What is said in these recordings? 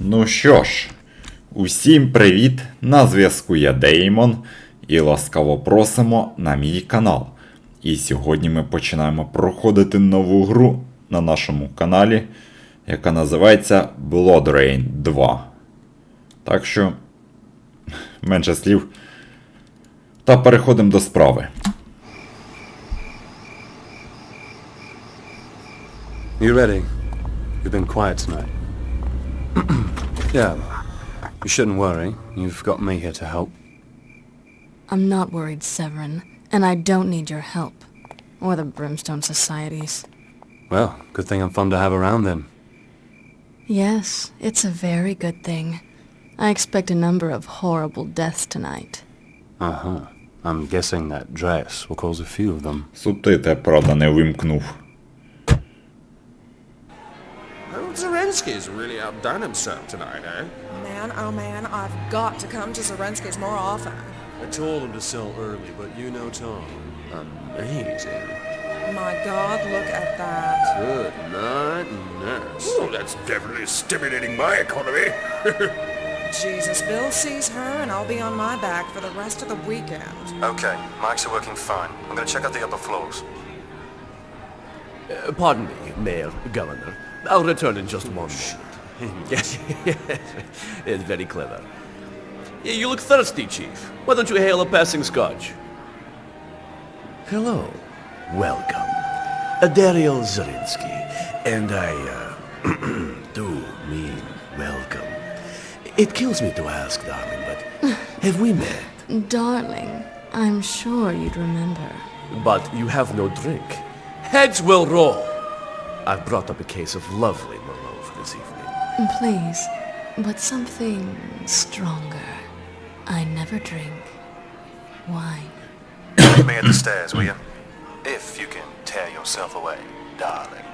Ну що ж, усім привіт! На зв'язку я Деймон і ласкаво просимо на мій канал. І сьогодні ми починаємо проходити нову гру на нашому каналі, яка називається Blood Rain 2. Так що, менше слів. Та переходимо до справи. You ready? You've been quiet tonight. yeah. You shouldn't worry. You've got me here to help. I'm not worried, Severin, and I don't need your help. Or the Brimstone Societies. Well, good thing I'm fun to have around then. Yes, it's a very good thing. I expect a number of horrible deaths tonight. Uh-huh. I'm guessing that dress will cause a few of them. Субтитри, правда, не вимкнув. Zerensky's really outdone himself tonight, eh? Man, oh man, I've got to come to Zelensky's more often. I told him to sell early, but you know Tom. Amazing. My god, look at that. Good night, nurse. Oh, that's definitely stimulating my economy. Jesus, Bill sees her and I'll be on my back for the rest of the weekend. Okay, mics are working fine. I'm gonna check out the upper floors. Uh, pardon me, Mayor, Governor. I'll return in just one moment. yes, it's very clever. You look thirsty, Chief. Why don't you hail a passing scotch? Hello. Welcome. Daryl Zarinsky. And I, uh, do mean welcome. It kills me to ask, darling, but have we met? Darling, I'm sure you'd remember. But you have no drink. Heads will roll. I've brought up a case of lovely Merlot for this evening. Please, but something stronger. I never drink wine. Meet me at the stairs, will you? If you can tear yourself away, darling.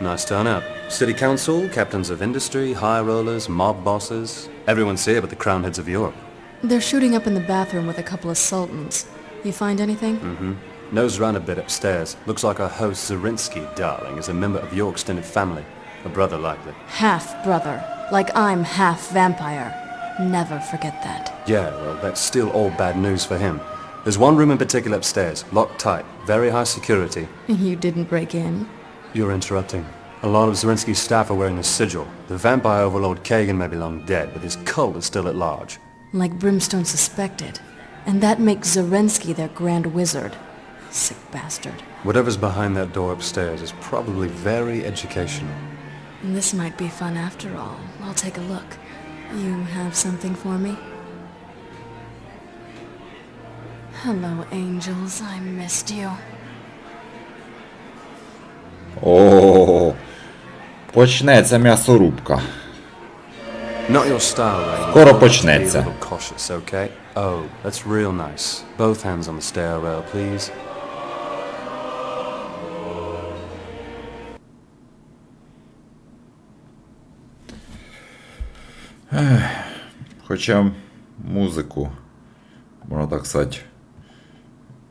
Nice turnout. City council, captains of industry, high rollers, mob bosses. Everyone's here but the crown heads of Europe. They're shooting up in the bathroom with a couple of sultans. You find anything? Mm-hmm. Nose round a bit upstairs. Looks like our host Zarinsky, darling, is a member of your extended family. A brother likely. Half brother, like I'm half vampire. Never forget that. Yeah, well, that's still all bad news for him. There's one room in particular upstairs, locked tight, very high security. You didn't break in? You're interrupting. A lot of Zarinsky's staff are wearing the sigil. The vampire overlord Kagan may be long dead, but his cult is still at large. Like Brimstone suspected. And that makes Zarensky their grand wizard. Sick bastard. Whatever's behind that door upstairs is probably very educational. This might be fun after all. I'll take a look. You have something for me? Hello, angels. I missed you. О, почнеться м'ясорубка. Not your style, Rain. Скоро Be a почнеться. little cautious, okay? Oh, that's real nice. Both hands on the stairrail, please. Хоча музику, можна так сказати,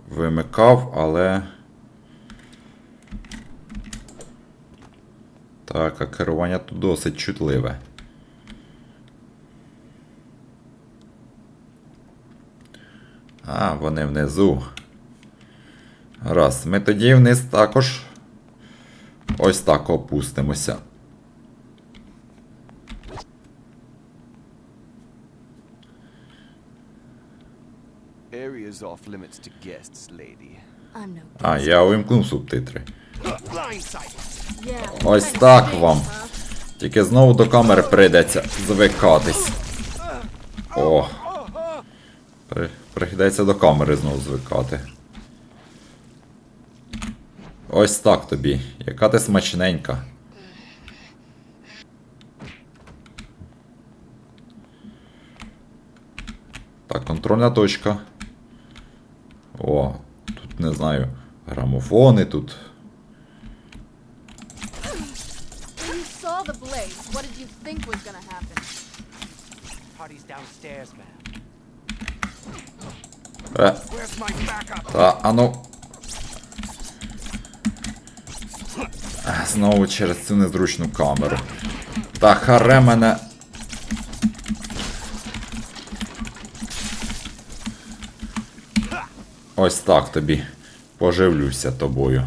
вимикав, але. Так, а керування тут досить чутливе. А, вони внизу. Раз, ми тоді вниз також ось так опустимося. Area's off limits to guests, lady. I'm no А, я увімкнув субтитри. Yeah. Ось так вам. Тільки знову до камери прийдеться звикатись. О. При... Прийдеться до камери знову звикати. Ось так тобі. Яка ти смачненька. Так, контрольна точка. О, тут не знаю. Грамофони тут. Е, та, ану. Е, Знову через цю незручну камеру. Та харе мене. Ось так тобі. Поживлюся тобою.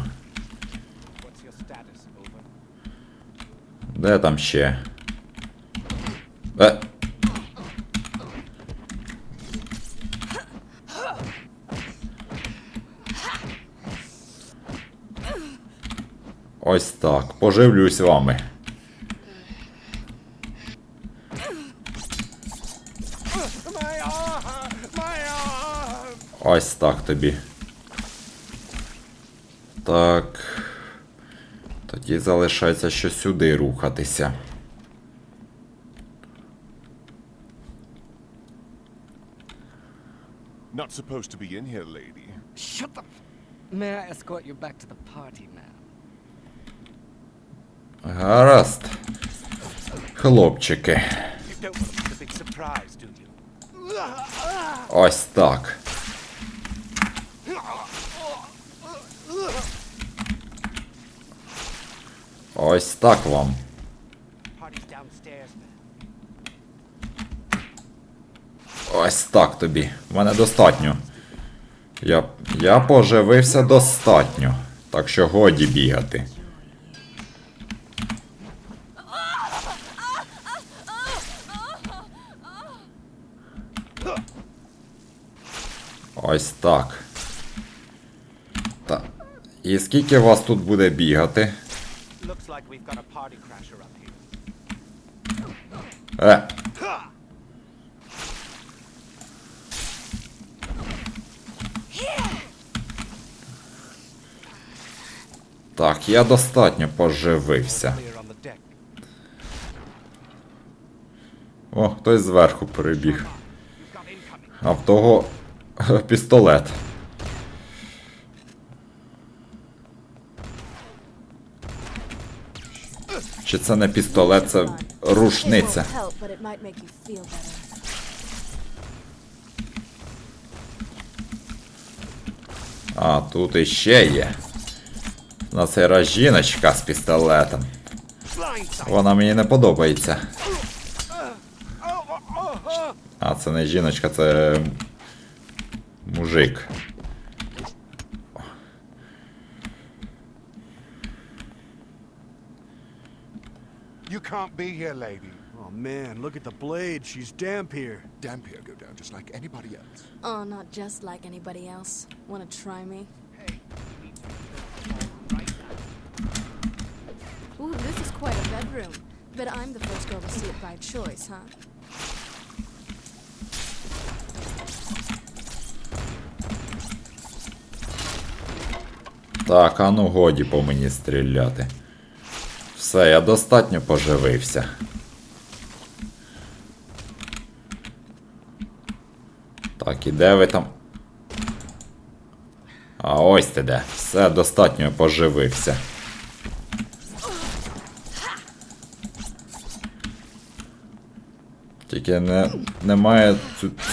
Де там ще? Е. Ось так. Поживлюсь вами. Ось так тобі. Так. Тоді залишається що сюди рухатися. Not supposed to be in here, lady. Shut the... May I escort you back to the party, ma'am? Гаразд. Хлопчики. You don't want to miss the big surprise, do you? Ось так. Ось так вам. Ось так тобі. В мене достатньо. Я, я поживився достатньо. Так що годі бігати. Ось так. Та. І скільки вас тут буде бігати? We've got a party crasher up here. Е. Так, я достатньо поживився. О, хтось зверху перебіг. А в того пістолет. Чи це не пістолет, це рушниця. А, тут іще є. На цей раз жіночка з пістолетом. Вона мені не подобається. А, це не жіночка, це мужик. can't be here, lady. Oh man, look at the blade. She's damp here. Damp here go down just like anybody else. Oh, not just like anybody else. Wanna try me? Ooh, this is quite a bedroom. Bet I'm the first girl to see it by choice, huh? Так, а ну годі по мені стріляти. Все, я достатньо поживився. Так, і де ви там? А ось ти де. Все, достатньо поживився. Тільки не, немає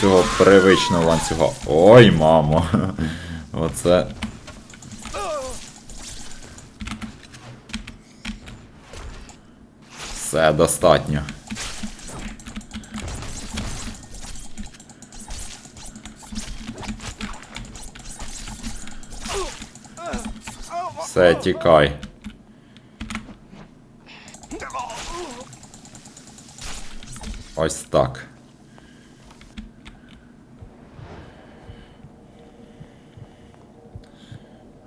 цього привичного ланцюга. Ой, мамо. Оце. Все достатньо. Все, тікай. Ось так.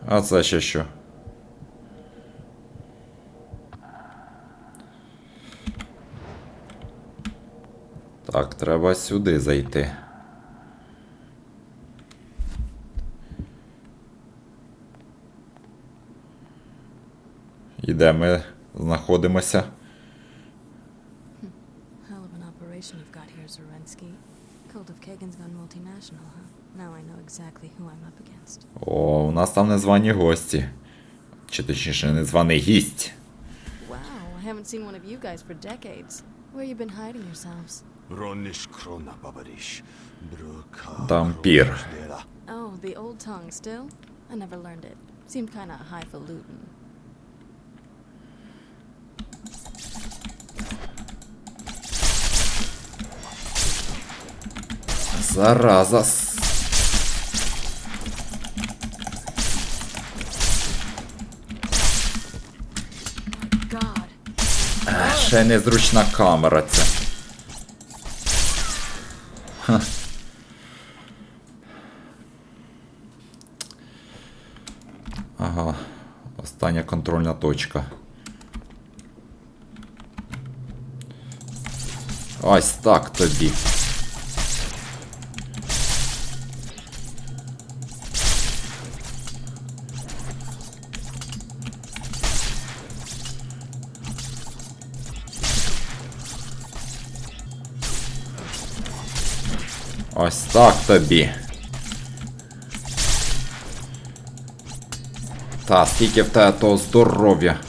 А це ще що? Так, треба сюди зайти. І де ми знаходимося? О, у нас там незвані гості. Чи точніше, незваний гість. Wow, I haven't seen one of you guys for decades. Where you been hiding yourselves? Тампір. Oh, the old tongue still? I never learned it. Seemed kinda highfalutin. Зараза. Ще незручна камера ця. Ага, остання контрольна точка. Ось так тобі. Ось так тобі. Та, скільки в тебе того здоров'я.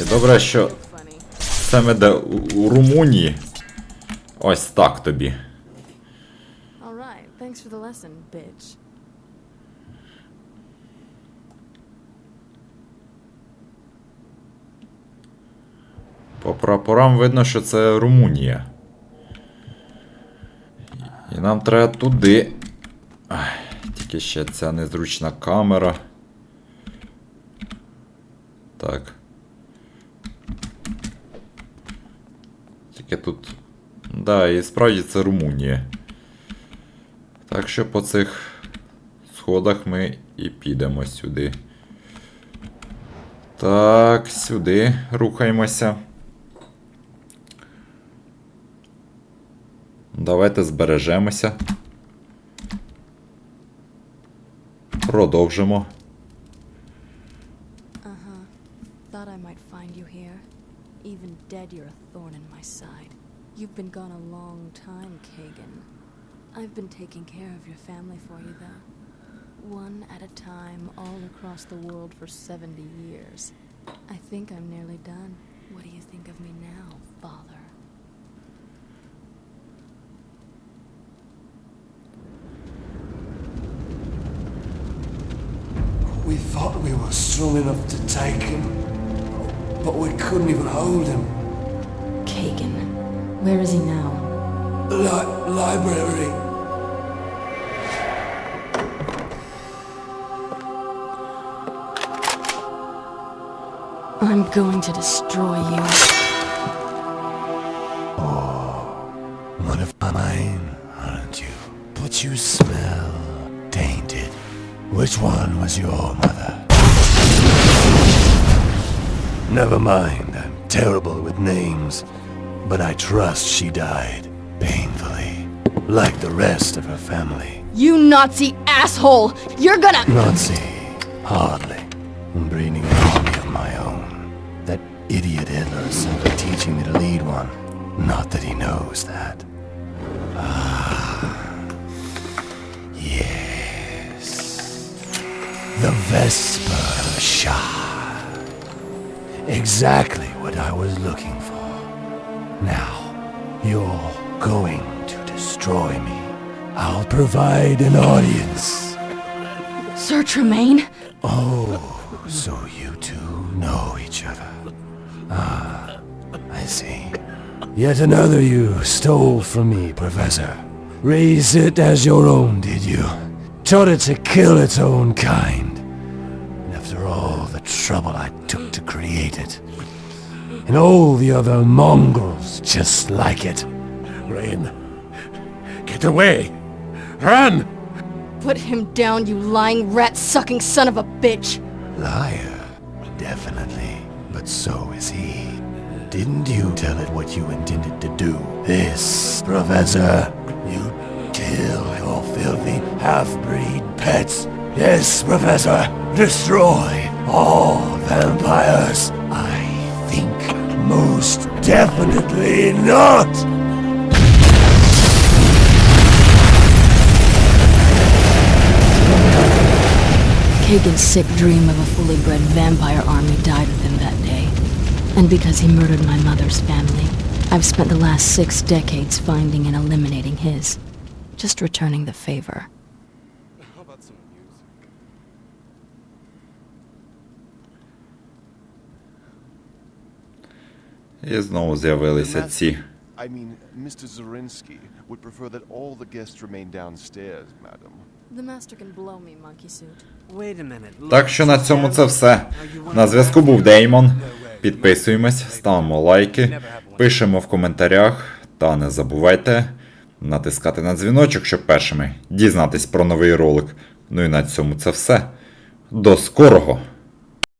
І добре, що Funny. саме де у, Румунії. Ось так тобі. All right, thanks for the. По прапорам видно, що це Румунія. І нам треба туди. Тільки ще ця незручна камера. Так. Тільки тут. Да, і справді це Румунія. Так що по цих сходах ми і підемо сюди. Так, сюди рухаємося. Давайте збережемося. Продовжимо. Uh-huh. Thought I might find you here. Even dead, you're a thorn in my side. You've been gone a long time, Kagan. I've been taking care of your family for you, though. One at a time, all across the world for 70 years. I think I'm nearly done. What do you think of me now, father? Thought we were strong enough to take him, but we couldn't even hold him. Kagan. Where is he now? Li- library. I'm going to destroy you. One of mine, aren't you? But you smell tainted. Which one was your mother? Never mind, I'm terrible with names. But I trust she died painfully, like the rest of her family. You Nazi asshole! You're gonna. Nazi, hardly. I'm breeding an army of my own. That idiot Hitler is simply teaching me to lead one. Not that he knows that. The Vesper Shah. Exactly what I was looking for. Now, you're going to destroy me. I'll provide an audience. Sir Tremaine? Oh, so you two know each other. Ah, I see. Yet another you stole from me, Professor. Raised it as your own, did you? Taught it to kill its own kind. Trouble I took to create it. And all the other mongrels just like it. Rain. Get away! Run! Put him down, you lying rat-sucking son of a bitch! Liar, definitely. But so is he. Didn't you tell it what you intended to do? This, Professor. You kill your filthy half-breed pets. Yes, Professor. Destroy all vampires. I think most definitely not. Kagan's sick dream of a fully bred vampire army died with him that day. And because he murdered my mother's family, I've spent the last six decades finding and eliminating his. Just returning the favor. І знову з'явилися ці. I mean, Mr. Zorinsky would prefer that all the guests remain downstairs, madam. The master can blow me, monkey suit. Wait a minute. Так що на цьому це все. На зв'язку був Деймон. Підписуємось, ставимо лайки, пишемо в коментарях та не забувайте натискати на дзвіночок, щоб першими дізнатись про новий ролик. Ну і на цьому це все. До скорого!